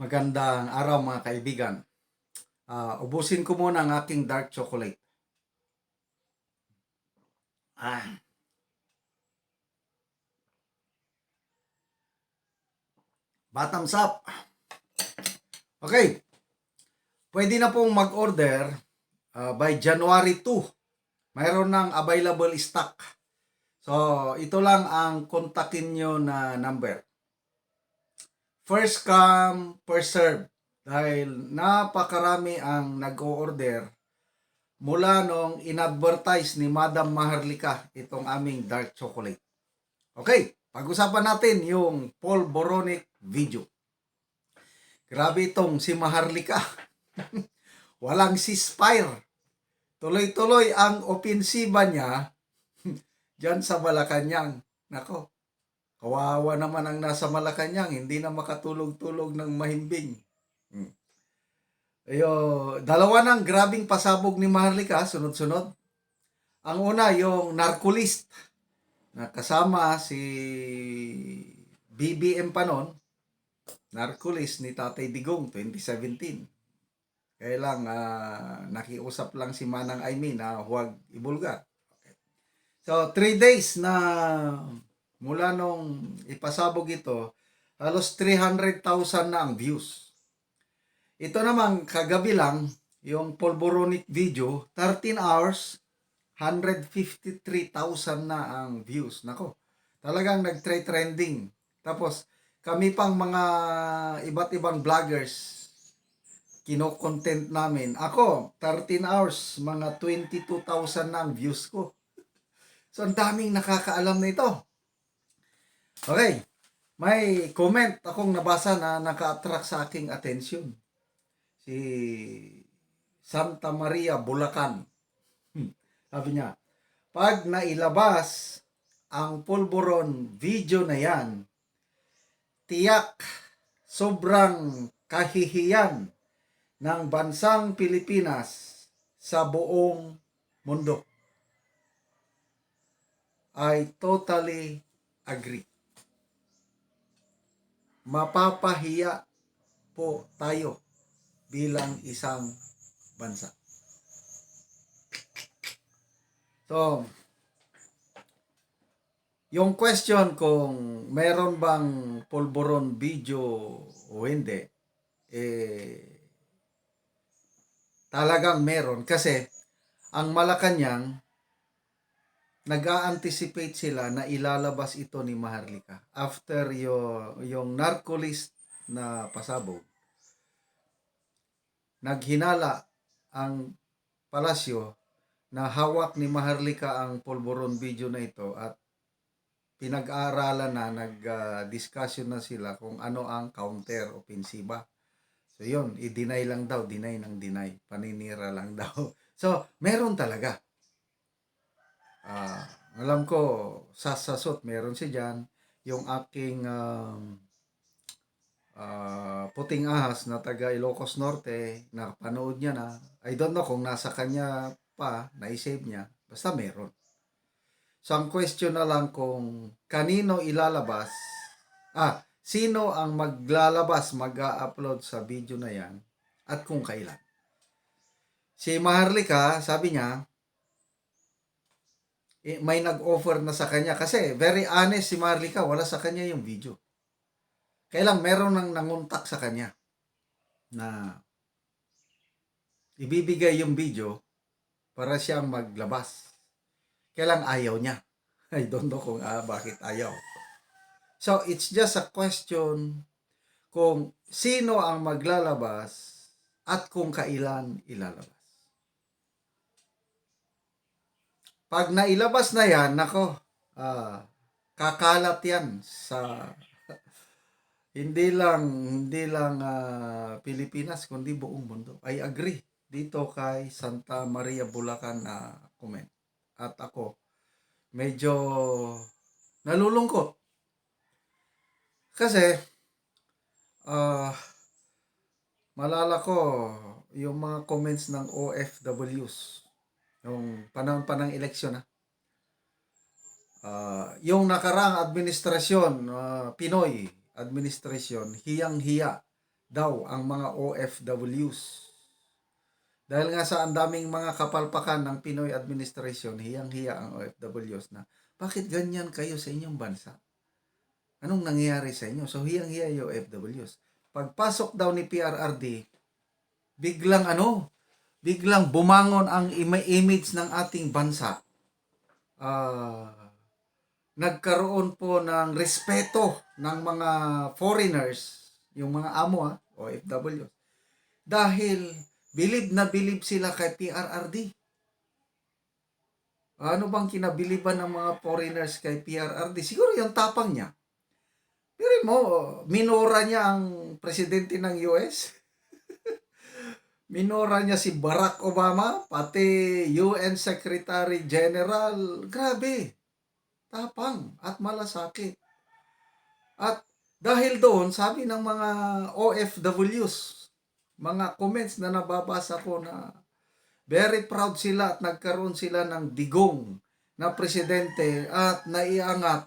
Magandang araw mga kaibigan. Ah, ubusin ko muna ang aking dark chocolate. Ah. Bottoms up. Okay. Pwede na pong mag-order ah, by January 2. Mayroon ng available stock. So, ito lang ang kontakin nyo na number first come, first serve. Dahil napakarami ang nag-o-order mula nung inadvertise ni Madam Maharlika itong aming dark chocolate. Okay, pag-usapan natin yung Paul Boronic video. Grabe itong si Maharlika. Walang ceasefire. Tuloy-tuloy ang opensiba niya dyan sa Malacanang. Nako, Kawawa naman ang nasa Malacanang, hindi na makatulog-tulog ng mahimbing. Hmm. Ayo, dalawa ng grabing pasabog ni Maharlika, sunod-sunod. Ang una, yung narcolist, na kasama si BBM pa noon, narcolist ni Tatay Digong, 2017. Kaya lang, ah, nakiusap lang si Manang Aimee na huwag ibulgar. Okay. So, three days na mula nung ipasabog ito, halos 300,000 na ang views. Ito naman, kagabi lang, yung Polboronic video, 13 hours, 153,000 na ang views. Nako, talagang nag-trending. Tapos, kami pang mga iba't ibang vloggers, kino-content namin. Ako, 13 hours, mga 22,000 na ang views ko. So, ang daming nakakaalam na ito. Okay. May comment akong nabasa na naka-attract sa aking attention. Si Santa Maria Bulacan. Hmm. Sabi niya, pag nailabas ang pulburon video na yan, tiyak sobrang kahihiyan ng bansang Pilipinas sa buong mundo. I totally agree mapapahiya po tayo bilang isang bansa. So, yung question kung meron bang pulburon video o hindi, eh, talagang meron. Kasi, ang Malacanang, nag-a-anticipate sila na ilalabas ito ni Maharlika after yung, yung narcolist na pasabog. Naghinala ang palasyo na hawak ni Maharlika ang polvoron video na ito at pinag-aaralan na, nag-discussion na sila kung ano ang counter offensiva. So yun, i-deny lang daw, deny ng deny, paninira lang daw. So, meron talaga. Ah, alam ko, sasasot, meron si dyan. Yung aking um, ah, puting ahas na taga Ilocos Norte, nakapanood niya na. I don't know kung nasa kanya pa, na-save niya. Basta meron. So, ang question na lang kung kanino ilalabas, ah, sino ang maglalabas, mag-upload sa video na yan, at kung kailan. Si Maharlika, sabi niya, may nag-offer na sa kanya kasi very honest si Marlica, wala sa kanya yung video. Kailang meron nang nanguntak sa kanya na ibibigay yung video para siyang maglabas. Kailang ayaw niya. I don't know kung ah, bakit ayaw. So, it's just a question kung sino ang maglalabas at kung kailan ilalabas. Pag nailabas na yan, nako, ah, kakalat yan sa hindi lang hindi lang ah, Pilipinas kundi buong mundo. I agree dito kay Santa Maria Bulacan na comment. At ako medyo nalulungkot. Kasi ah malala ko yung mga comments ng OFWs yung panahon pa ng eleksyon ha. Ah, yung nakaraang administrasyon, ah, Pinoy administrasyon, hiyang-hiya daw ang mga OFWs. Dahil nga sa ang daming mga kapalpakan ng Pinoy administration, hiyang-hiya ang OFWs na, bakit ganyan kayo sa inyong bansa? Anong nangyayari sa inyo? So, hiyang-hiya yung OFWs. Pagpasok daw ni PRRD, biglang ano, biglang bumangon ang ima- image ng ating bansa. Ah, nagkaroon po ng respeto ng mga foreigners, yung mga amo ha, OFW. Dahil bilib na bilib sila kay PRRD. Ano bang kinabiliban ng mga foreigners kay PRRD? Siguro yung tapang niya. Pero mo, minora niya ang presidente ng US. Minora niya si Barack Obama, pati UN Secretary General. Grabe. Tapang at malasakit. At dahil doon, sabi ng mga OFWs, mga comments na nababasa ko na very proud sila at nagkaroon sila ng digong na presidente at naiangat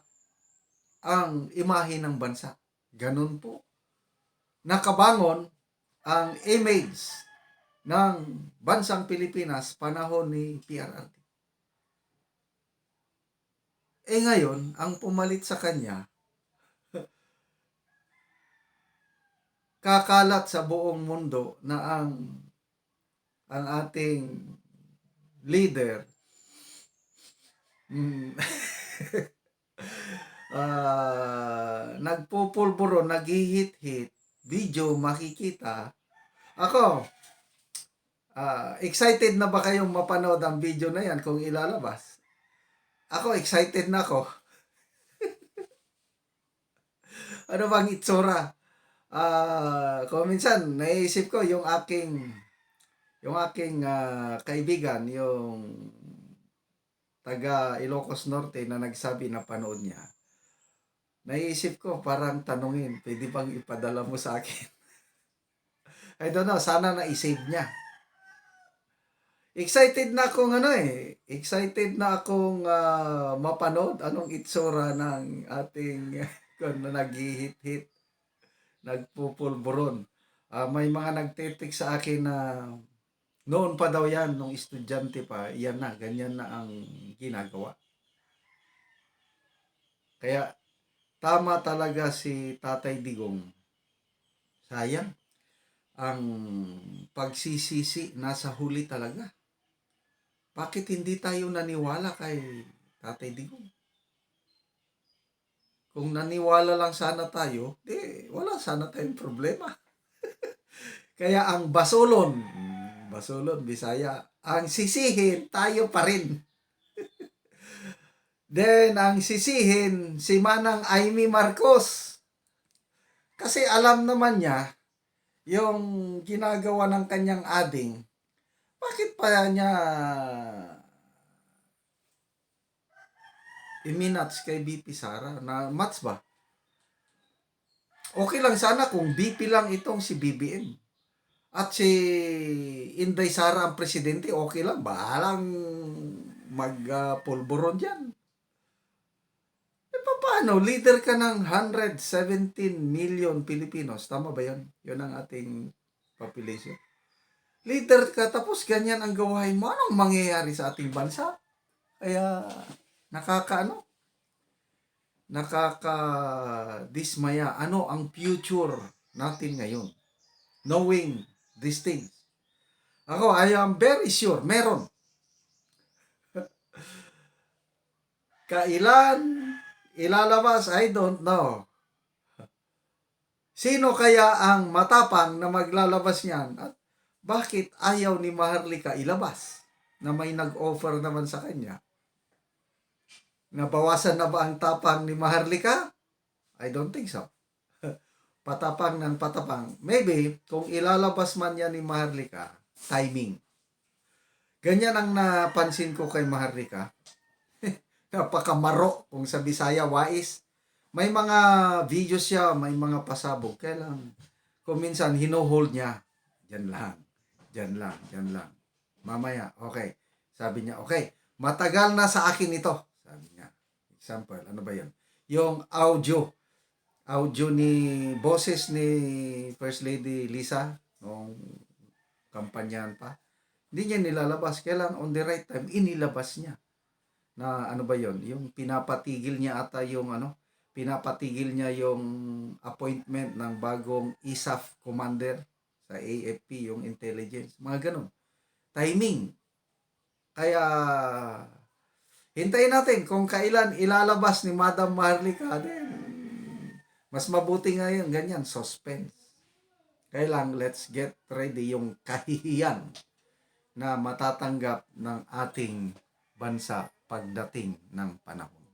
ang imahe ng bansa. Ganun po. Nakabangon ang image ng bansang Pilipinas panahon ni PRRD. Eh ngayon, ang pumalit sa kanya, kakalat sa buong mundo na ang ang ating leader mm, ah, nagpupulburo, naghihit-hit, video makikita. Ako, ah, excited na ba kayong mapanood ang video na yan kung ilalabas? Ako, excited na ako. ano bang itsura? Ah, kung minsan naisip ko yung aking yung aking ah, kaibigan, yung taga Ilocos Norte na nagsabi na panood niya. Naisip ko parang tanungin, pwede bang ipadala mo sa akin? I don't know, sana na-save niya. Excited na akong ano eh. Excited na akong ah, mapanood anong itsura ng ating kung na naghihit-hit nagpupulburon. Ah, may mga nagtitik sa akin na noon pa daw yan, nung estudyante pa, yan na, ganyan na ang ginagawa. Kaya, tama talaga si Tatay Digong. Sayang. Ang pagsisisi nasa huli talaga. Bakit hindi tayo naniwala kay Tatay Digong? Kung naniwala lang sana tayo, di, wala sana tayong problema. Kaya ang basolon, basolon, Bisaya, ang sisihin, tayo pa rin. Then, ang sisihin, si Manang Amy Marcos. Kasi alam naman niya, yung ginagawa ng kanyang ading, bakit pa niya iminats kay BP Sara na mats ba? Okay lang sana kung BP lang itong si BBM. At si Inday Sara ang presidente, okay lang. Bahalang magpulburon dyan. E paano? Leader ka ng 117 million Pilipinos. Tama ba yun? Yun ang ating population. Leader ka, tapos ganyan ang gawain mo. Anong mangyayari sa ating bansa? Kaya, nakakaano? Nakaka-dismaya. Ano ang future natin ngayon? Knowing these things. Ako, I am very sure, meron. Kailan ilalabas, I don't know. Sino kaya ang matapang na maglalabas niyan? At bakit ayaw ni Maharlika ilabas? Na may nag-offer naman sa kanya. Nabawasan na ba ang tapang ni Maharlika? I don't think so patapang ng patapang. Maybe, kung ilalabas man yan ni Maharlika, timing. Ganyan ang napansin ko kay Maharlika. Napakamaro kung sa Bisaya, wais. May mga videos siya, may mga pasabog. Kaya lang, kung minsan, hinohold niya. Diyan lang. Diyan lang. Diyan lang. Mamaya, okay. Sabi niya, okay. Matagal na sa akin ito. Sabi niya. Example, ano ba yan? Yung audio audio ni boses ni First Lady Lisa nung kampanyahan pa. Hindi niya nilalabas. Kailan on the right time, inilabas niya. Na ano ba yon Yung pinapatigil niya ata yung ano, pinapatigil niya yung appointment ng bagong ISAF commander sa AFP, yung intelligence. Mga ganun. Timing. Kaya, hintayin natin kung kailan ilalabas ni Madam Marlica. Mas mabuti ngayon, ganyan, suspense. Kailang let's get ready yung kahihiyan na matatanggap ng ating bansa pagdating ng panahon.